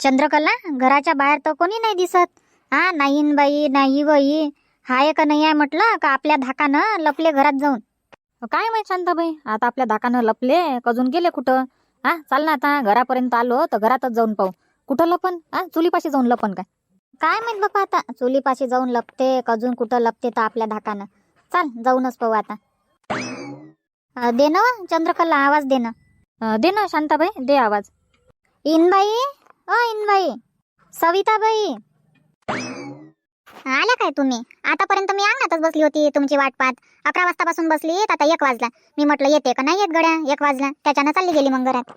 चंद्रकला घराच्या बाहेर तर कोणी नाही दिसत. हा नाही न बाई नाही बाई हाय का नाही आहे म्हटलं का आपल्या धाकानं लपले घरात जाऊन. काय माहीत शांताबाई आता आपल्या धाकानं लपले कजून गेले कुठं? हा चाल ना आता घरापर्यंत आलो तर घरातच जाऊन पाहू. कुठं लपन? हा चुलीपाशी जाऊन लपन काय? काय माहीत बापा आता चुलीपाशी जाऊन लपते कजून कुठं लपते तर आपल्या धाकानं. चाल जाऊनच पाहू आता. अं, दे ना व, चंद्रकला आवाज दे ना. अं, दे ना शांताबाई दे आवाज. इनबाई ओ इनबाई. सविताबाई. आल्या काय तुम्ही? आतापर्यंत मी अंगणातच बसली होती तुमची वाट पाहत अकरा वाजतापासून बसली तर आता एक वाजला. मी म्हटलं येते का नाही येत गड्या? एक वाजला. त्याच्यानं चालली गेली मग घरात.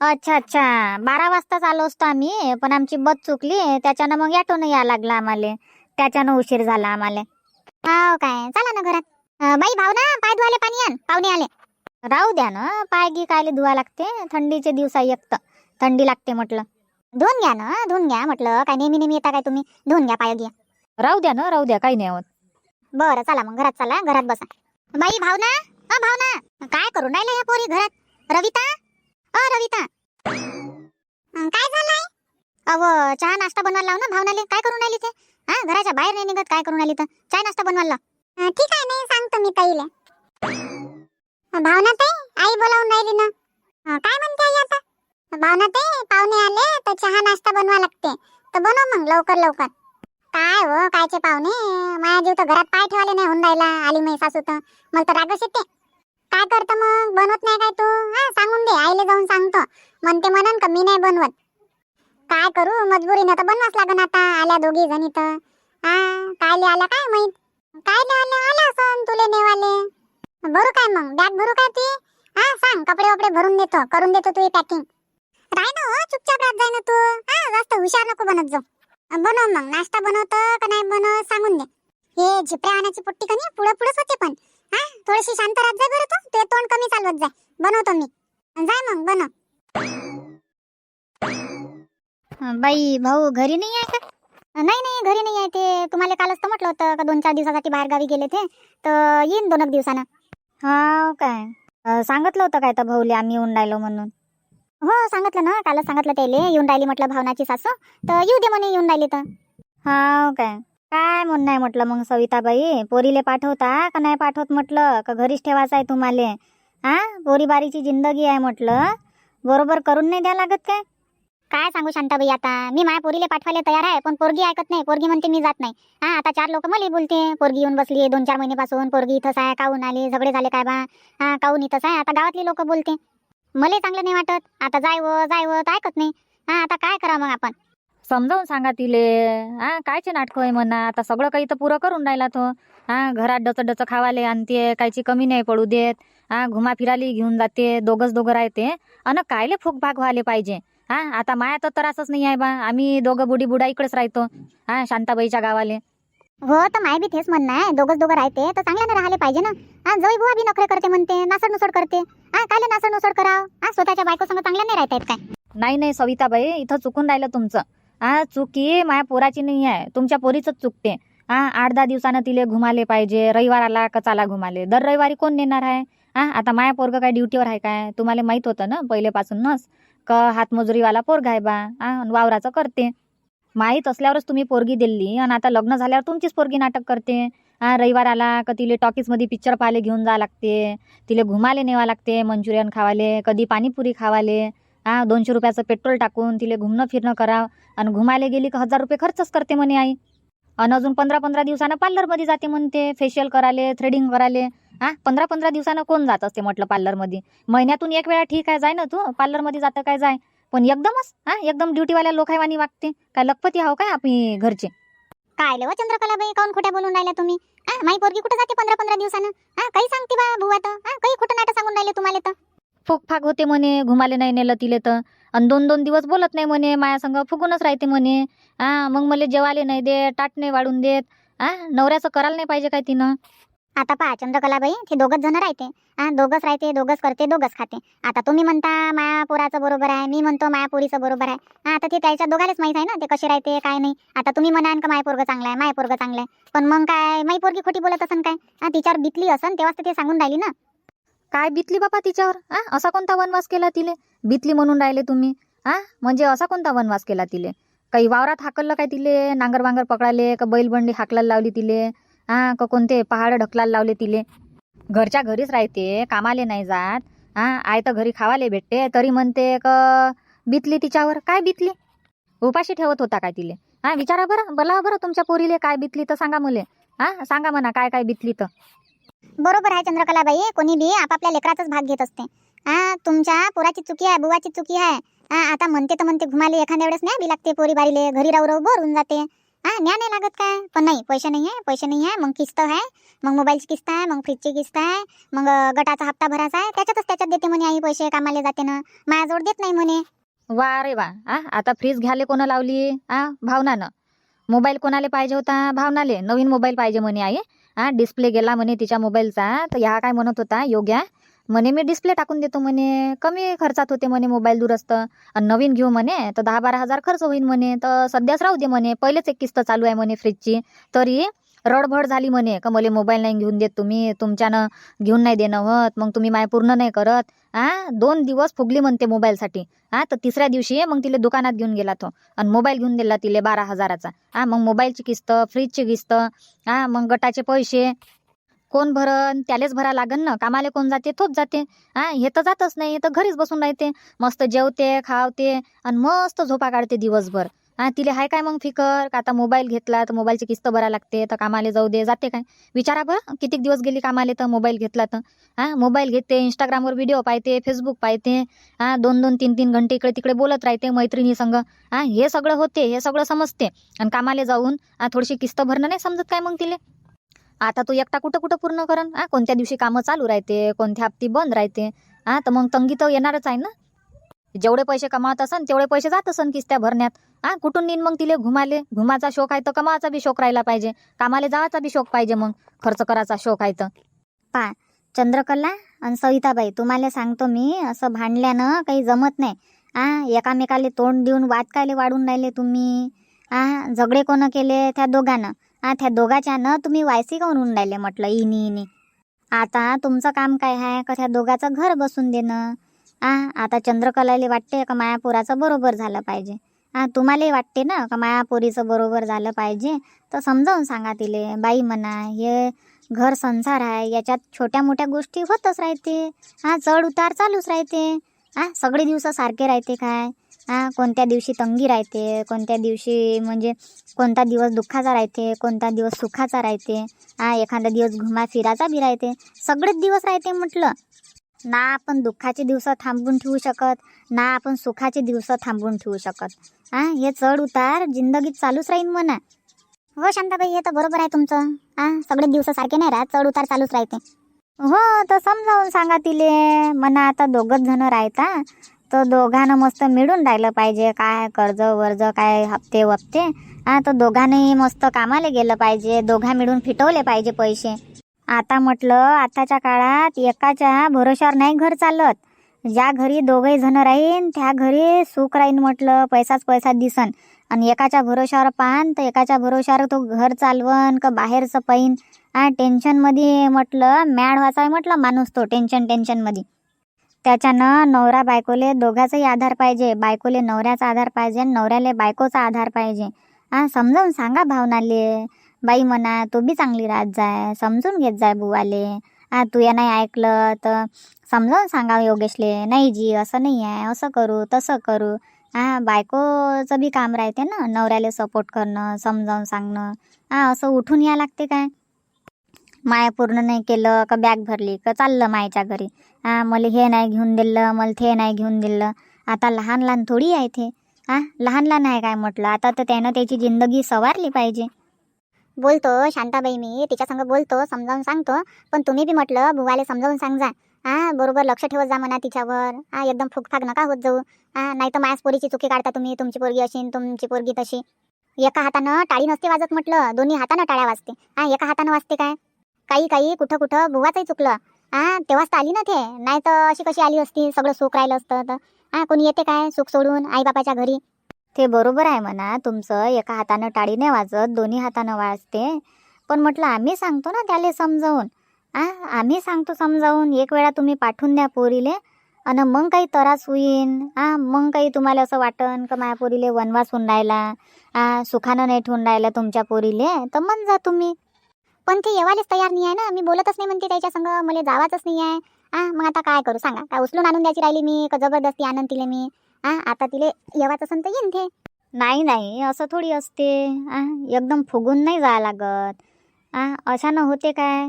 अच्छा अच्छा. बारा वाजताच आलो असतो आम्ही पण आमची बस चुकली त्याच्यानं मग ॲटोनं या लागला आम्हाला. त्याच्यानं उशीर झाला आम्हाला. हो काय? चला ना घरात. बाई भाऊ ना पाय धुवाले पाणी आण. पाहुणे आले. राहू द्या ना. पाय गी कायले धुवा लागते. थंडीचे दिवस एक तर. थंडी लागते म्हटलं. धुवून घ्या ना धुवून घ्या म्हटलं. काय नेहमी नेहमी येता काय तुम्ही? धुवून घ्या पाय घ्या. राहू द्या ना राहू द्या काही नाही होत बरं चला मग घरात चला घरात बसा. बाई भावना? अ भावना? काय करून राहिले ह्या पोरी घरात? रविता? अ रविता? अं, काय झालंय? अव चहा नाश्ता बनवायला लाव ना भावनाले. काय करून राहिली ते? हा घराच्या बाहेर नाही निघत काय करून राहिली तर? चहा नाश्ता बनवायला लाव. अं, ठीक आहे नाही सांगतो मी ताईले भावना ताई आई बोलावून राहिली ना. अं, काय म्हणते आई आता? भावना पाहुणे आले तर चहा नाश्ता बनवा लागते. तर बनव मग लवकर लवकर. काय हो कायचे पाहुणे? माझ्या जीव तर घरात पाय ठेवाले नाही होऊन राहिला आली मी सासू तर. मला तर रागच येते. काय करतं मग? बनवत नाही काय तू? हा सांगून दे आईले जाऊन सांगतो. म्हणते म्हणन का मी नाही बनवत. काय करू? मजबुरीनं तर बनवाच लागन आता आल्या दोघी जणी तर. हा कायले आल्या काय माहीत? कायले आल्या? आल्या असं तुले नेवाले. भरू काय मग? बॅग भरू काय ती? हा सांग कपडे वपडे भरून देतो करून देतो तुझी पॅकिंग. राह ना हो चुपचाप राहत जाय ना तू. हा जास्त हुशार नको बनत जाऊ. बनव मग. नाश्ता बनवतं का नाही बनव सांगून दे. हे झिपऱ्या आणायची पुट्टी कनी पुढे पुढेच होते पण. हा थोडीशी शांत राहत जाय बरं तू. ते तोंड कमी चालवत जाय. बनवतो मी. जाय मग बनव. बाई भाऊ घरी नाही आहे का? नाही नाही घरी नाही आहे ते. तुम्हाला कालच तर म्हटलं होतं का दोन चार दिवसासाठी बाहेर गावी गेले ते. तर येईन दोन एक दिवसानं. हा काय. सांगितलं होतं काय तर भाऊले आम्ही येऊन राहिलो म्हणून? हो सांगितलं ना कालच सांगितलं त्याले येऊन राहिली म्हटलं भावनाची सासू. तर येऊ दे म्हणे येऊन राहिली तर. हा काय काय म्हणणं आहे म्हटलं मग सविताबाई? पोरीले पाठवता का नाही पाठवत म्हटलं? का घरीच ठेवायचं आहे तुम्हाला? हा? पोरी बारीची जिंदगी आहे म्हटलं. बरोबर करून नाही द्या लागत काय? काय सांगू शांताबाई आता? मी माझ्या पोरीले पाठवायला तयार आहे पण पोरगी ऐकत नाही. पोरगी म्हणते मी जात नाही. हा आता चार लोक मला बोलते. पोरगी येऊन बसली दोन चार महिन्यापासून. पोरगी इथंच आहे काहून आली? झगडे झाले काय बा? हा काहून इथंच आहे? आता गावातली लोक बोलते. मला चांगलं नाही वाटत. आता जायव जायव तर ऐकत नाही. हा आता काय करा मग आपण? समजावून सांगा तिले. हा कायचे नाटक आहे म्हणा. आता सगळं काही तर पुरं करून राहिला तो. हा घरात डच डच खावाले आणते कायची कमी नाही पडू देत. हा घुमा फिराली घेऊन जाते दोघंच दोघं राहते. अन कायले फुक भाग व्हायला पाहिजे. हा आता माया तर त्रासच नाही आहे बा. आम्ही दोघं बुडी बुडा इकडेच राहतो. हा शांताबाईच्या गावाले. हो तर माय बी तेच म्हणणं आहे. दोघंच दोघं राहते तर चांगल्यानं राहिले पाहिजे ना. हा जवळ बुवा बी नखरे करते म्हणते नासड नुसड करते. हा कायले नासड नुसड कराव? हा स्वतःच्या बायको संग चांगल्या नाही राहता येत काय? नाही नाही सविताबाई इथं चुकून राहिलं तुमचं. हा चुकी माझ्या पोराची नाही आहे. तुमच्या पोरीचंच चुकते. हा आठ दहा दिवसानं तिले घुमाले पाहिजे रविवार आला चाला घुमाले. दर रविवारी कोण नेणार आहे? हा आता माया पोरग काय ड्युटीवर आहे काय? तुम्हाला माहीत होतं ना पहिलेपासूनच. का हातमजुरीवाला पोरगा आहे बा. हा वावराचं करते. माहीत असल्यावरच तुम्ही पोरगी दिली. आणि आता लग्न झाल्यावर तुमचीच पोरगी नाटक करते. हा रविवार आला का तिले टॉकीजमध्ये पिक्चर पाहायला घेऊन जावं लागते. तिले घुमाले नेवा लागते मंचुरियन खावाले कधी पाणीपुरी खावाले हा दोनशे रुपयाचं पेट्रोल टाकून तिले घुमणं फिरणं करावं. आणि घुमाले गेली का हजार रुपये खर्चच करते म्हणे आई. आणि अजून पंधरा पंधरा दिवसानं पार्लरमध्ये जाते म्हणते. फेशियल कराले थ्रेडिंग कराले हा पंधरा पंधरा दिवसानं कोण जात असते म्हटलं पार्लरमध्ये? महिन्यातून एक वेळा ठीक आहे जाय ना तू. पार्लरमध्ये जातं काय जाय? पण एकदमच हा एकदम ड्युटीवाल्या लोकांवानी वागते. काय लखपती हाव काय आपली घरचे? काय लेवा चंद्रकलाबाई काऊन खोट्या बोलून राहिल्या तुम्ही? हा माई पोरगी कुठे जाते पंधरा पंधरा दिवसानं? हा काही सांगते बा बुवा तर. हा काही खोटं नाटक सांगून राहिले तुम्हाला तर. फुक फाक होते म्हणे घुमाले नाही नेलं तिले तर. आणि दोन दोन दिवस बोलत नाही म्हणे माया संग फुगूनच राहते म्हणे. हा मग मला जेवाले नाही देत नाही वाढून देत. हा नवऱ्याचं करायला नाही पाहिजे काय तिनं? आता पहा चंद्रकलाबाई ते दोघंच जण राहते. हा दोघंच राहते दोघंच करते दोघंच खाते. आता तुम्ही म्हणता माया पोराचं बरोबर आहे मी म्हणतो माया पोरीचं बरोबर आहे. हा आता ते त्याच्या दोघालेच माहीत आहे ना ते कसे राहते काय नाही. आता तुम्ही म्हणान का माय पोरगं चांगला आहे माय पोरगं चांगलं आहे. पण मग काय माई पोरगी खोटी बोलत असन काय? हा तिच्यावर बितली असन तेव्हाच तर ते सांगून राहिली ना. काय बितली बापा तिच्यावर? हा असा कोणता वनवास केला तिले? बितली म्हणून राहिले तुम्ही. हा म्हणजे असा कोणता वनवास केला तिले? काही वावरात हाकललं काय तिले? नांगर वांगर पकडाले का बैलबंडी हाकलायला लावली तिले? हा का कोणते पहाड ढकलायला लावले तिले? घरच्या घरीच राहते कामाले नाही जात. हा आय तर घरी खावाले भेटते तरी म्हणते का बितली तिच्यावर? काय बितली? उपाशी ठेवत होता काय तिले? हा विचारा बरं बोला बरं तुमच्या पोरीले काय बितली तर सांगा मुले. हा सांगा म्हणा काय काय बितली तर. बरोबर आहे चंद्रकलाबाई कोणी बी आपापल्या लेकराचाच भाग घेत असते. हा तुमच्या पोराची चुकी आहे बुवाची चुकी आहे. हा आता म्हणते तर म्हणते घुमाले एखाद्या वेळेस नाही बी लागते पोरी बारीले घरी राहू राहू बोर होऊन जाते. हा न्या नाही लागत काय पण नाही पैसे नाही आहे पैसे नाही आहे मग किस्त आहे मग मोबाईलची किस्त आहे मग फ्रीजची किस्त आहे मग गटाचा हप्ता भरायचा आहे त्याच्यातच त्याच्यात देते म्हणे आई पैसे कामाला जाते ना. माझ्याजवळ देत नाही म्हणे. वा रे वा आ आता फ्रीज घ्यायला कोणा लावली? आ भावनानं. मोबाईल कोणाला पाहिजे होता? भावनाले. नवीन मोबाईल पाहिजे म्हणे आई. हा डिस्प्ले गेला म्हणे तिच्या मोबाईलचा. तर ह्या काय म्हणत होता? योग्या. म्हणे मी डिस्प्ले टाकून देतो म्हणे. कमी खर्चात होते म्हणे मोबाईल दुरुस्त. आणि नवीन घेऊ म्हणे तर दहा बारा हजार खर्च होईल म्हणे. तर सध्याच राहू दे म्हणे. पहिलेच एक किस्त चालू आहे म्हणे फ्रीजची तरी रडभड झाली म्हणे. का मला मोबाईल नाही घेऊन देत तुम्ही? तुमच्यानं घेऊन नाही देणं होत. मग तुम्ही माय पूर्ण नाही करत. आ? दोन दिवस फुगली म्हणते मोबाईलसाठी हा तर तिसऱ्या दिवशी मग तिले दुकानात घेऊन गेला तो. आणि मोबाईल घेऊन दिला तिले बारा हजाराचा. हा मग मोबाईलची किस्त फ्रीजची किस्त. हा मग गटाचे पैसे. कोण भरण त्यालेच भरा लागन ना. कामाले कोण जाते तोच जाते. हा हे तर जातच नाही तर घरीच बसून राहते. मस्त जेवते खावते आणि मस्त झोपा काढते दिवसभर. हा तिले हाय काय मग फिकर? का आता मोबाईल घेतला तर मोबाईलची किस्त भरा लागते तर कामाले जाऊ दे जाते काय? विचारा बरं किती दिवस गेली कामाले तर मोबाईल घेतला तर. हा मोबाईल घेते इंस्टाग्रामवर व्हिडिओ पाहते फेसबुक पाहते. हा दोन दोन तीन तीन घंटे इकडे तिकडे बोलत राहते मैत्रिणी संग. हा हे सगळं होते हे सगळं समजते. आणि कामाले जाऊन थोडीशी किस्त भरणं नाही समजत काय मग तिले? आता तू एकटा कुठं कुठं पूर्ण करन हा कोणत्या दिवशी कामं चालू राहते कोणत्या हप्ती बंद राहते? हा तर मग तंगी तर येणारच आहे ना? जेवढे पैसे कमावत असन तेवढे पैसे जात असन किस्त्या भरण्यात. हा कुठून नेईन मग तिले घुमाले? घुमाचा शोक आहे तर कमावाचा बी शोक राहिला पाहिजे. कामाले जावाचा बी शोक पाहिजे मग. खर्च करायचा शोक आहे तर. चंद्रकला आणि सविताबाई तुम्हाला सांगतो मी असं भांडल्यानं काही जमत नाही. आ एकामेकाले तोंड देऊन वाद कायले वाढून राहिले तुम्ही? आ झगडे कोण केले त्या दोघांना? त्या दोघाच्यानं तुम्ही वायसी काऊन होऊन राहिले म्हटलं इनी इनी. आता तुमचं काम काय आहे का त्या दोघाचं घर बसून देणं? आ आता चंद्रकलाले वाटते का मायापुराचं बरोबर झालं पाहिजे? हा तुम्हालाही वाटते ना का मायापुरीचं बरोबर झालं पाहिजे? तर समजावून सांगा तिले. बाई म्हणा हे घर संसार आहे याच्यात छोट्या मोठ्या गोष्टी होतच राहते. हा चढ उतार चालूच राहते. हा सगळे दिवस सारखे राहते काय? हा कोणत्या दिवशी तंगी राहते कोणत्या दिवशी म्हणजे कोणता दिवस दुःखाचा राहते कोणता दिवस सुखाचा राहते हा एखादा दिवस घुमा फिराचा बी राहते सगळेच दिवस राहते म्हटलं. ना आपण दुःखाचे दिवस थांबून ठेवू शकत ना आपण सुखाचे दिवस थांबून ठेवू शकत. आ हे चढ उतार जिंदगीत चालूच राहीन म्हणा. हो शांताबाई हे तर बरोबर आहे तुमचं. आ सगळे दिवस सारखे नाही राहत चढ उतार चालूच राहते. हो तर समजावून सांगा तिले. म्हणा आता दोघंच जण राहता. तर दोघांना मस्त मिळून राहिलं पाहिजे. काय कर्ज वर्ज काय हप्ते वप्ते. हा तर दोघांनाही मस्त कामाला गेलं पाहिजे. दोघा मिळून फिटवले पाहिजे पैसे. आता म्हटलं आताच्या काळात एकाच्या भरोशावर नाही घर चालत. ज्या घरी दोघही जण राहीन त्या घरी सुख राहीन म्हटलं पैसाच पैसा दिसन. आणि एकाच्या भरोशावर पान तर एकाच्या भरोशावर तो घर चालवन का बाहेरचं पाहीन हा टेन्शनमध्ये म्हटलं मॅड व्हायचा आहे म्हटलं माणूस तो टेन्शन टेन्शनमध्ये त्याच्यानं नवरा बायकोले दोघाचाही आधार पाहिजे बायकोले नवऱ्याचा आधार पाहिजे आणि नवऱ्याले बायकोचा आधार पाहिजे. हां समजावून सांगा भावनाले. बाई म्हणा तू बी चांगली राहत जाय समजून घेत जाय बुवाले. हा तू या नाही ऐकलं तर समजावून सांगा योगेशले. नाही जी असं नाही आहे असं करू तसं करू. हा बायकोचं बी काम राहते ना नवऱ्याला सपोर्ट करणं समजावून सांगणं. हा असं उठून या लागते काय? माया पूर्ण नाही केलं का बॅग भरली का चाललं मायच्या घरी. हा मला हे नाही घेऊन दिलं मला ते नाही घेऊन दिलं. आता लहान लहान थोडी आहे ते. हा लहान लहान आहे काय म्हटलं? आता तर त्यानं त्याची जिंदगी सवारली पाहिजे. बोलतो शांताबाई मी तिच्या संग बोलतो समजावून सांगतो. पण तुम्ही बी म्हटलं बुवाले समजावून सांगा हा बरोबर लक्ष ठेवत जा म्हणा तिच्यावर. हा एकदम फुकफाक नका होत जाऊ. हा नाही तर माझ्याच पोरीची चुकी काढता तुम्ही तुमची पोरगी अशी तुमची पोरगी तशी. एका हातानं टाळी नसते वाजत म्हटलं दोन्ही हातानं टाळ्या वाजते. हा एका हातानं वाजते काय? काही काही कुठं कुठं बुवाचंही चुकलं. हा तेव्हाच तर आली ना ते. नाही तर अशी कशी आली असती? सगळं सुख राहिलं असतं तर. हा कोणी येते काय? सुख सोडून आई बापाच्या घरी? ते बरोबर आहे म्हणा. तुमचं एका हातानं टाळी नाही वाजत दोन्ही हातानं वाजते. पण म्हटलं आम्ही सांगतो ना त्याले समजावून. आ आम्ही सांगतो समजावून. एक वेळा तुम्ही पाठवून द्या पोरीले. आणि मग काही त्रास होईन. आ मग काही तुम्हाला असं वाटन का माझ्या पोरीले वनवास होऊन राहिला? आ सुखानं नाही ठेवून राहिला तुमच्या पोरीले? तर मन जा तुम्ही. पण ते येवायलाच तयार नाही आहे ना. मी बोलतच नाही म्हणते त्याच्या संग. मला जावाच नाही आहे. हां मग आता काय करू सांगा? काय उचलून आणून द्यायची राहिली मी? का जबरदस्ती आणून तिले मी? आ आता तिले येवाच असेल तर येईन ते? नाही नाही. असं थोडी असते. आ एकदम फुगून नाही जावं लागत. आ अशानं होते काय?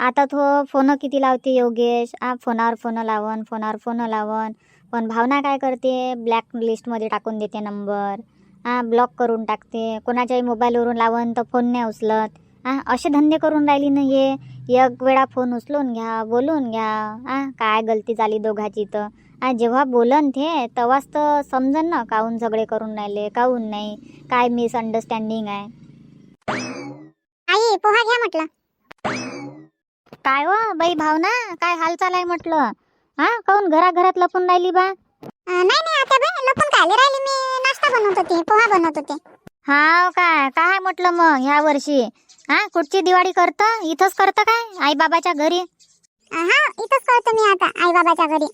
आता तो फोन किती लावते योगेश? आ फोनावर फोन लावन फोनावर फोन लावन. पण भावना काय करते? ब्लॅक लिस्टमध्ये टाकून देते नंबर हा ब्लॉक करून टाकते. कोणाच्याही मोबाईलवरून लावन तर फोन नाही उचलत. हा असे धंदे करून राहिली ना हे. एक वेळा फोन उचलून घ्या बोलून घ्या. हा काय गलती झाली दोघाची तर. हा जेव्हा बोलन ते तेव्हाच तर समजन ना काहून झगडे करून राहिले काहून नाही. काय मिसअंडरस्टँडिंग आहे. आई पोहा घ्या म्हटलं. काय व बाई भावना? काय हालचाल आहे म्हटलं? हा काहून घराघरात लपून राहिली बा? नाही नाही आता बाई लपून राहिली मी? नाश्ता बनवत होते पोहा बनवत होते. हाव काय काय म्हटलं मग ह्या वर्षी? हा कुठची दिवाळी करत. इथंच करत काय? आई बाबाच्या घरी हा इथंच करतो मी आता आई बाबाच्या घरी.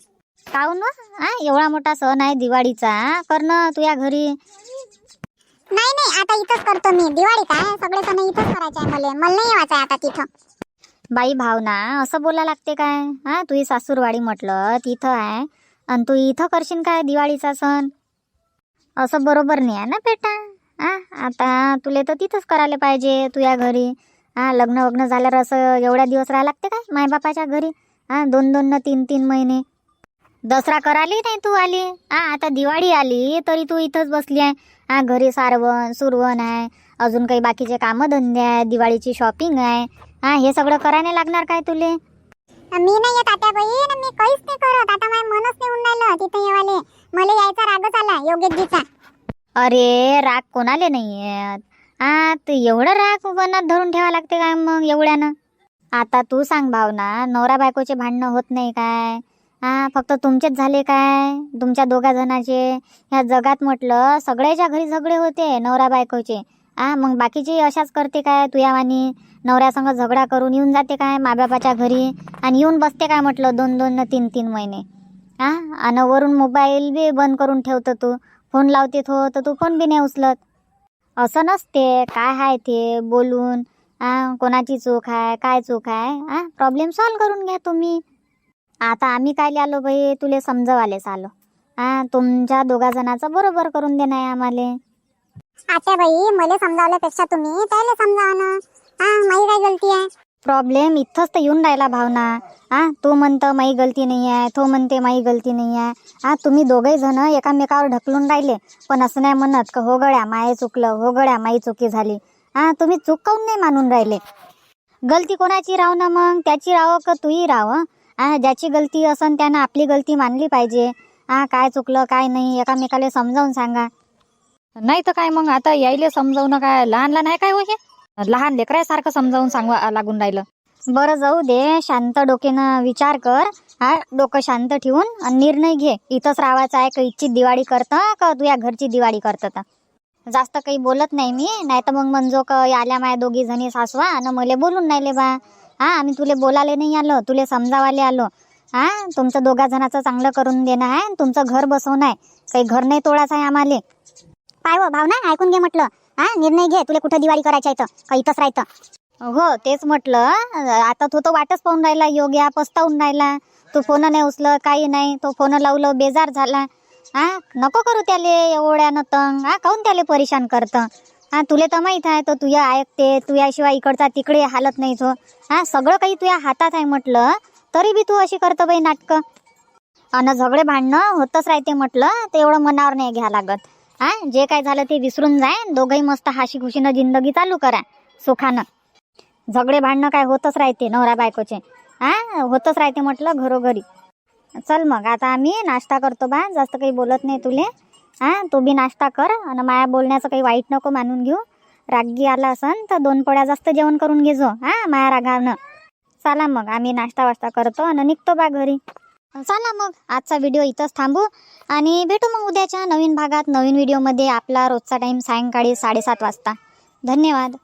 काहून व? हा एवढा मोठा सण आहे दिवाळीचा. करणं तुझ्या घरी. नाही नाही आता इथंच करतो मी. दिवाळी काय? सगळे सण इथंच करायचे आहे मला. मला नाही यायचं आता तिथं. बाई भावना असं बोला लागते काय? हा तुझी सासूरवाडी म्हटलं तिथं आहे. आणि तू इथं करशील काय दिवाळीचा सण? असं बरोबर नाही आहे ना बेटा? आ आता तुले तर तिथंच करायला पाहिजे तुझ्या घरी. हा लग्न वग्न झाल्यावर असं एवढ्या दिवस राहायला लागते काय मायबापाच्या घरी? हा दोन दोन न तीन तीन महिने. दसरा करायली नाही तू आली? हा आता दिवाळी आली तरी तू इथंच बसली आहे. हा घरी सारवण सुरवण आहे. अजून काही बाकीचे कामं धंदे आहे दिवाळीची शॉपिंग आहे. हा हे सगळं करायला लागणार काय तुले? मी नाही येत आता बाई मी काहीच नाही करत. आता मनच नाही होऊन तिथे येवाले. मला यायचा रागच आला योगेशजीचा अरे राग कोणाले नाही येत हा ते एवढं राग मनात धरून ठेवा लागते काय मग एवढ्यानं? आता तू सांग भावना नवरा बायकोचे भांडणं होत नाही काय? हा फक्त तुमचेच झाले काय? तुमच्या दोघा जणाचे? ह्या जगात म्हटलं सगळ्याच्या घरी झगडे होते नवरा बायकोचे. हा मग बाकीचे अशाच करते काय तुयावानी नवऱ्यासंग झगडा करून येऊन जाते काय माबापाच्या घरी? आणि येऊन बसते काय म्हटलं दोन दोन तीन तीन महिने? हा आणि वरून मोबाईल बी बंद करून ठेवतो तू. फोन लावते हो तर तू फोन बी नाही उचलत. असं नसते काय आहे ते बोलून हा कोणाची चूक आहे काय चूक आहे हा प्रॉब्लेम सॉल्व करून घ्या तुम्ही. आता आम्ही काय आलो बाई तुले समजवालेच आलो. हा तुमच्या दोघा जणाचं बरोबर करून देणं आहे आम्हाला. भाई बाई मला समजावल्यापेक्षा तुम्ही त्याला समजावा ना. हा माझी काय गलती आहे? प्रॉब्लेम इथंच तर येऊन राहिला भावना. आ तू म्हणतं माई गलती नाही आहे तो म्हणते माई गलती नाही आहे. आ तुम्ही दोघे जण एकामेकावर ढकलून राहिले. पण असं नाही म्हणत का हो गळ्या माये चुकलं हो गळ्या माई चुकी झाली. आ तुम्ही चूक काऊन नाही मानून राहिले. गलती कोणाची राव ना मग? त्याची राव का तूही राव आ ज्याची गलती असन त्यानं आपली गलती मानली पाहिजे. आ काय चुकलं काय नाही एकामेकाला समजावून सांगा. नाही तर काय मग? आता यायले समजावणं काय? लहान लहान आहे काय हो हे? लहान लेकरासारखं समजावून सांगवा लागून राहिलं. बरं जाऊ दे शांत डोक्यानं विचार कर. हा डोकं शांत ठेवून आणि निर्णय घे. इथंच राहायचं आहे का इच्छित दिवाळी करतं का तुझ्या घरची दिवाळी करतं तर? जास्त काही बोलत नाही मी नाही तर मग म्हणजो का आल्या माया दोघी जणी सासवा आणि मले बोलून राहिले बा. हा आम्ही तुले बोलाले नाही आलो तुले समजावाले आलो. हा तुमचं दोघा जणाचं चांगलं करून देणं आहे आणि तुमचं घर बसवणं आहे. काही घर नाही तोडायचं आहे आम्हाला. पाय भावना ऐकून घे म्हटलं. हा निर्णय घे तुला कुठं दिवाळी करायचं आहे तर? का इथंच राहायचं? हो तेच म्हटलं. आता तू तर वाटच पाहून राहिला योग्या पस्तावून राहिला. तू फोन नाही उचल काही नाही. तो फोन लावलं बेजार झाला. हा नको करू त्याले एवढ्यानं तंग हा काहून त्याले परेशान करतं? हा तुले तर माहीत आहे तो तुया ऐकते तुझ्याशिवाय इकडचा तिकडे हालत नाही तो. हा सगळं काही तुझ्या हातात आहे म्हटलं. तरी बी तू अशी करतं बाई नाटकं? अन झगडे भांडणं होतच राहते म्हटलं. ते एवढं मनावर नाही घ्या लागत. हा जे काय झालं ते विसरून जाय दोघंही मस्त हाशी खुशीनं जिंदगी चालू करा सुखानं. झगडे भांडणं काय होतच राहते नवरा बायकोचे. हा होतच राहते म्हटलं घरोघरी. चल मग आता आम्ही नाश्ता करतो बा जास्त काही बोलत नाही तुले. हा तू बी नाश्ता कर आणि माया बोलण्याचं काही वाईट नको मानून घेऊ. रागी आला असन तर दोन पोळ्या जास्त जेवण करून घेजो हा माया रागावनं चला मग आम्ही नाश्ता वाश्ता करतो आणि निघतो बा घरी. चला मग आजचा व्हिडिओ इथंच थांबू. आणि भेटू मग उद्याच्या नवीन भागात नवीन व्हिडिओमध्ये आपला रोजचा टाईम सायंकाळी साडेसात वाजता. धन्यवाद.